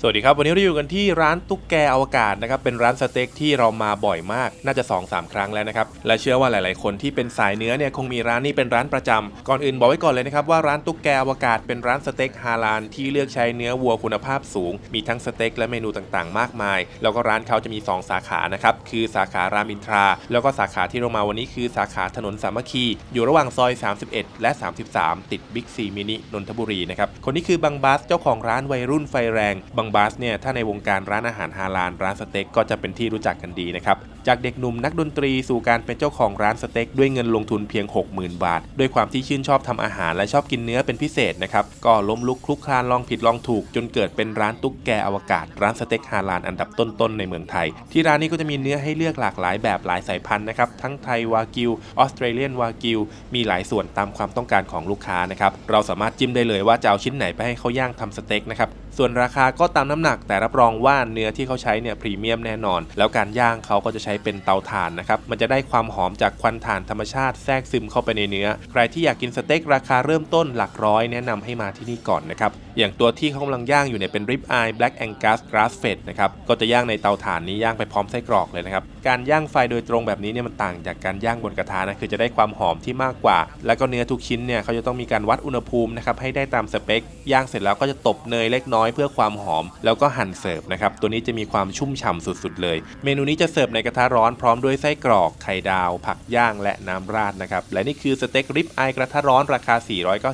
สวัสดีครับ วันนี้เราอยู่กันที่ร้านตุ๊กแกอวกาศนะครับเป็นร้านสเต็กที่เรามาบ่อยมากน่าจะ 2-3 ครั้งแล้วนะครับและเชื่อว่าหลาย ๆ คนที่เป็นสายเนื้อเนี่ยคงมีร้านนี้เป็นร้านประจำก่อนอื่นบอกไว้ก่อนเลยนะครับว่าร้านตุ๊กแกอวกาศเป็นร้านสเต็กฮาลาลที่เลือกใช้เนื้อวัวคุณภาพสูง มีทั้งสเต็กและเมนูต่าง ๆ มากมาย แล้วก็ร้านเขาจะมี 2 สาขานะครับคือสาขารามอินทรา แล้วก็สาขาที่เรามาวันนี้คือสาขาถนนสามัคคี อยู่ระหว่างซอย 31 และ 33 ติดบิ๊กซีมินินนทบุรีนะครับคนนี้คือบังบัสเจ้าของร้านวัยรุ่นไฟแรงบังบัสเนี่ยถ้าในวงการร้านอาหารฮาลาลร้านสเต็กก็จะเป็นที่รู้จักกันดีนะครับ จากเด็กหนุ่มนักดนตรีสู่การเป็นเจ้าของร้านสเต็กด้วยเงินลงทุนเพียง 60,000 บาท ด้วยความที่ชื่นชอบทำอาหารและชอบกินเนื้อเป็นพิเศษนะครับ ก็ล้มลุกคลุกคลานลองผิดลองถูก จนเกิดเป็นร้านตุ๊กแกอวกาศ ร้านสเต็กฮาลาลอันดับต้นๆในเมืองไทย ที่ร้านนี้ก็จะมีเนื้อให้เลือกหลากหลายแบบหลายสายพันธุ์นะครับทั้งไทยวากิวออสเตรเลียนวากิวมีหลายส่วนตามความต้องการของลูกค้านะครับเราสามารถจิ้มได้เลยว่าจะเอาชิ้นไหนไปให้เขาย่างทำสเต็กนะครับส่วนราคาก็ตามน้ำหนัก แต่รับรองว่าเนื้อที่เขาใช้เนี่ยพรีเมียมแน่นอน แล้วการย่างเขาก็จะใช้เป็นเตาถ่านนะครับมันจะได้ความหอมจากควันถ่านธรรมชาติแทรกซึมเข้าไปในเนื้อ ใครที่อยากกินสเต็กราคาเริ่มต้นหลักร้อยแนะนำให้มาที่นี่ก่อนนะครับ อย่างตัวที่เขากำลังย่างอยู่เนี่ยเป็นริบอายแบล็กแองกัสกราสเฟดนะครับก็จะย่างในเตาถ่านนี้ย่างไปพร้อมไส้กรอกเลยนะครับการย่างไฟโดยตรงแบบนี้เนี่ยมันต่างจากการย่างบนกระทะนะคือจะได้ความหอมที่มากกว่า แล้วก็เนื้อทุกชิ้นเนี่ยเขาจะต้องมีการวัดอุณหภูมินะครับให้ได้ตามสเปคย่างเสร็จแล้วก็จะตบเนยเล็กน้อยเพื่อความหอม แล้วก็หั่นเสิร์ฟนะครับตัวนี้จะมีความชุ่มฉ่ำสุดๆเลย เมนูนี้จะเสิร์ฟในกระทะร้อนพร้อมด้วยไส้กรอกไข่ดาว ผักย่างและน้ำราดนะครับและนี่คือสเต็กริบอายกระทะร้อนราคา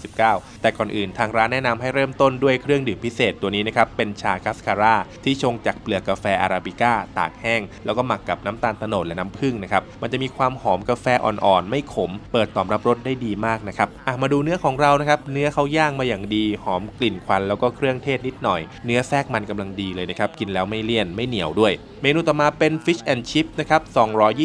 499 แต่ก่อนอื่นทางร้านแนะนำให้เริ่มต้นด้วยเครื่องดื่มพิเศษตัวนี้นะครับ เป็นชาคัสคาร่าที่ชงจากเปลือกกาแฟอาราบิก้าตากแห้ง แล้วก็หมักกับน้ำตาลโตโนดและน้ำผึ้งนะครับ มันจะมีความหอมกาแฟอ่อนๆ ไม่ขม เปิดตอบรับรสได้ดีมากนะครับอะมาดูเนื้อของเรานะครับ เนื้อเขาย่างมาอย่างดี หอมกลิ่นควันแล้วก็เครื่องเทศนิดหน่อย เนื้อแทรกมันกำลังดีเลยนะครับ กินแล้วไม่เลี่ยนไม่เหนียวด้วย เมนูต่อมาเป็น Fish and Chip นะครับ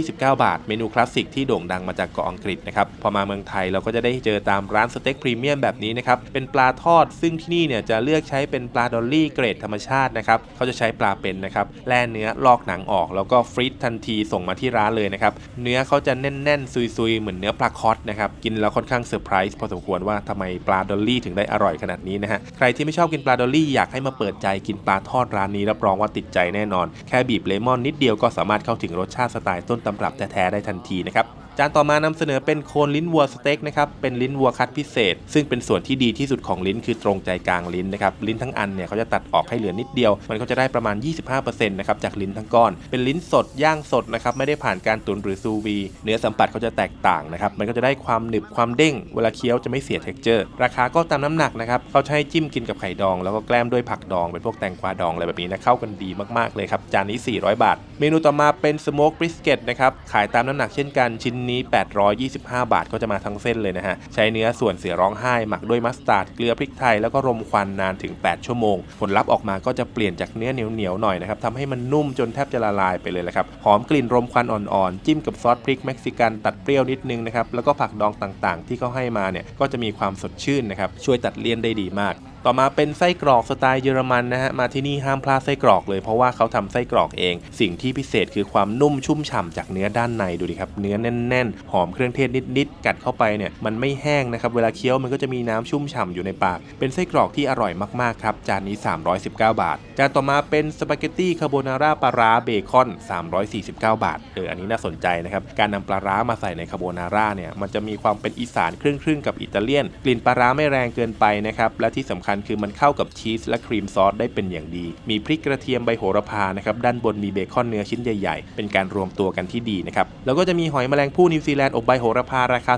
229 บาท เมนูคลาสสิกที่โด่งดังมาจากเกาะอังกฤษนะครับ พอมาเมืองไทยเราก็จะได้เจอตามร้านสเต็กพรีเมียมแบบนี้นะครับ เป็นปลาทอด ซึ่งที่นี่เนี่ยจะเลือกใช้เป็นปลาดอลลี่เกรดธรรมชาตินะครับเขาจะใช้ปลาเป็นนะครับแล่เนื้อลอกหนังออก แล้วก็ฟรีซทันทีส่งมาที่ร้านเลยนะครับเนื้อเขาจะแน่นๆ ซุยๆ เหมือนเนื้อปลาคอสนะครับกินแล้วค่อนข้างเซอร์ไพรส์พอสมควรว่าทำไมปลาดอลลี่ถึงได้อร่อยขนาดนี้นะฮะใครที่ไม่ชอบกินปลาดอลลี่อยากให้มาเปิดใจกินปลาทอดร้านนี้รับรองว่าติดใจแน่นอน แค่บีบเลมอนนิดเดียวก็สามารถเข้าถึงรสชาติสไตล์ต้นตำรับแท้ๆได้ทันทีนะครับ จานต่อมานำเสนอเป็นโคนลิ้นวัวสเต็กนะครับเป็นลิ้นวัวคัดพิเศษ ซึ่งเป็นส่วนที่ดีที่สุดของลิ้นคือตรงใจกลางลิ้นนะครับลิ้นทั้งอันเนี่ยเขาจะตัดออกให้เหลือนิดเดียว มันก็จะได้ประมาณ 25%นะครับจากลิ้นทั้งก้อน เป็นลิ้นสดย่างสดนะครับไม่ได้ผ่านการตุ๋นหรือซูวี เนื้อสัมผัสเขาจะแตกต่างนะครับมันก็จะได้ความหนึบความเด้ง เวลาเคี้ยวจะไม่เสียเท็กเจอร์ราคาก็ตามน้ำหนักนะครับเขาให้จิ้มกินกับไข่ดอง แล้วก็แกล้มด้วยผักดองเป็นพวกแตงกวาดองอะไรแบบนี้นะเข้ากันดีมากๆเลยครับจานนี้ 400 บาท เมนูต่อมาเป็นสโมกบริสเกตนะครับขายตามน้ำหนักเช่นกันชิ้นนี้ 825 บาทก็จะมาทั้งเส้นเลยนะฮะ ใช้เนื้อส่วนเสือร้องไห้หมักด้วยมัสตาร์ดเกลือพริกไทยแล้วก็รมควันนานถึง 8 ชั่วโมง ผลลัพธ์ออกมาก็จะเปลี่ยนจากเนื้อเหนียวๆหน่อยนะครับทำให้มันนุ่มจนแทบจะละลายไปเลยแหละครับ หอมกลิ่นรมควันอ่อนๆ จิ้มกับซอสพริกเม็กซิกันตัดเปรี้ยวนิดนึงนะครับ แล้วก็ผักดองต่างๆ ที่เขาให้มาเนี่ย ก็จะมีความสดชื่นนะครับ ช่วยตัดเลี่ยนได้ดีมาก ต่อมาเป็นไส้กรอกสไตล์เยอรมันนะฮะมาที่นี่ห้ามพลาดไส้กรอกเลยเพราะว่าเขาทำไส้กรอกเอง สิ่งที่พิเศษคือความนุ่มชุ่มฉ่ำจากเนื้อด้านในดูดิครับเนื้อแน่น ๆ หอมเครื่องเทศนิดๆกัดเข้าไปเนี่ยมันไม่แห้งนะครับเวลาเคี้ยวมันก็จะมีน้ำชุ่มฉ่ำอยู่ในปาก เป็นไส้กรอกที่อร่อยมากๆครับจานนี้ 319 บาทจานต่อมาเป็นสปาเกตตี้คาโบนาร่าปลาร้าเบคอน 349 บาทเอออันนี้น่าสนใจนะครับการนำปลาร้ามาใส่ในคาโบนาร่าเนี่ยมันจะมีความเป็นอีสานครึ่งๆกับอิตาเลียน กลิ่นปลาร้าไม่แรงเกินไปนะครับและที่สำคัญคือมันเข้ากับชีสและครีมซอสได้เป็นอย่างดี มีพริกกระเทียมใบโหระพานะครับด้านบนมีเบคอนเนื้อชิ้นใหญ่ๆ เป็นการรวมตัวกันที่ดีนะครับแล้วก็จะมีหอยแมลงภู่นิวซีแลนด์อบใบโหระพาราคา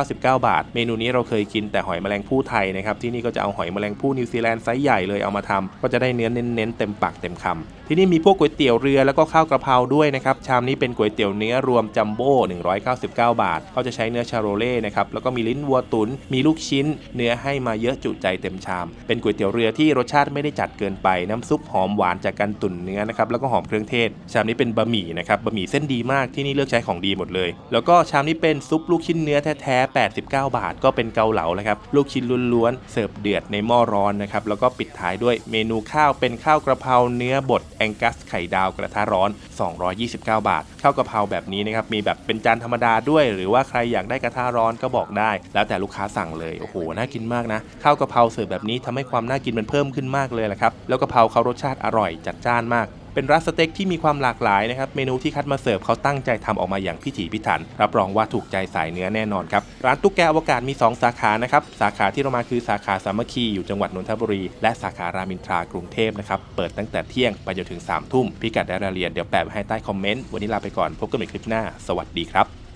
299 บาท เมนูนี้เราเคยกินแต่หอยแมลงภู่ไทยนะครับที่นี่ก็จะเอาหอยแมลงภู่นิวซีแลนด์ไซส์ใหญ่เลยเอามาทำก็จะได้เนื้อเน้นๆเต็มปากเต็มคำที่นี่มีพวกก๋วยเตี๋ยวเรือแล้วก็ข้าวกระเพราด้วยนะครับชามนี้เป็นก๋วยเตี๋ยวเนื้อรวมจัมโบ้199 บาทเขาจะใช้เนื้อชาโรเล่นะครับแล้วก็มีลิ้นวัวตุน๋นมีลูกชิ้น เนื้อให้มาเยอะจุใจเต็มชามเป็นก๋วยเตี๋ยวเรือที่รสชาติไม่ได้จัดเกินไป น้ำซุปหอมหวานจากการตุ๋นเนื้อนะครับแล้วก็หอมเครื่องเทศ ชามนี้เป็นบะหมี่นะครับบะหมี่เส้นดีมากที่นี่เลือกใช้ของดีหมดเลย แล้วก็ชามนี้เป็นซุปลูกชิ้นเนื้อแท้ๆ89 บาท ก็เป็นเกาเหลานะครับลูกชิ้นล้วนๆเสิร์ฟเดือดในหม้อร้อนนะครับแล้วก็ปิดท้ายด้วยเมนูข้าวเป็นข้าวกระเพราเนื้อบดแองกัสไข่ดาวกระทะร้อน 229 บาทข้าวกระเพราแบบนี้นะครับมีแบบเป็นจานธรรมดาด้วย หรือว่าใครอยากได้กระทะร้อนก็บอกได้ แล้วแต่ลูกค้าสั่งเลยโอ้โหน่ากินมากนะข้าวกระเพราเสิร์ฟแบบนี้ทำให้ความน่ากินมันเพิ่มขึ้นมากเลยแหละครับ แล้วกะเพราเขารสชาติอร่อยจัดจ้านมาก เป็นร้านสเต็กที่มีความหลากหลายนะครับ เมนูที่คัดมาเสิร์ฟเขาตั้งใจทำออกมาอย่างพิถีพิถัน รับรองว่าถูกใจสายเนื้อแน่นอนครับ ร้านตุ๊กแกอวกาศมี 2 สาขานะครับ สาขาที่เรามาคือสาขาสามัคคีอยู่จังหวัดนนทบุรี และสาขารามอินทรากรุงเทพนะครับ เปิดตั้งแต่เที่ยงไปจนถึง3ามทุ่มพิกัดและรายละเอียดเดี๋ยวแปะไว้ให้ใต้คอมเมนต์ วันนี้ลาไปก่อน พบกันใหม่คลิปหน้า สวัสดีครับ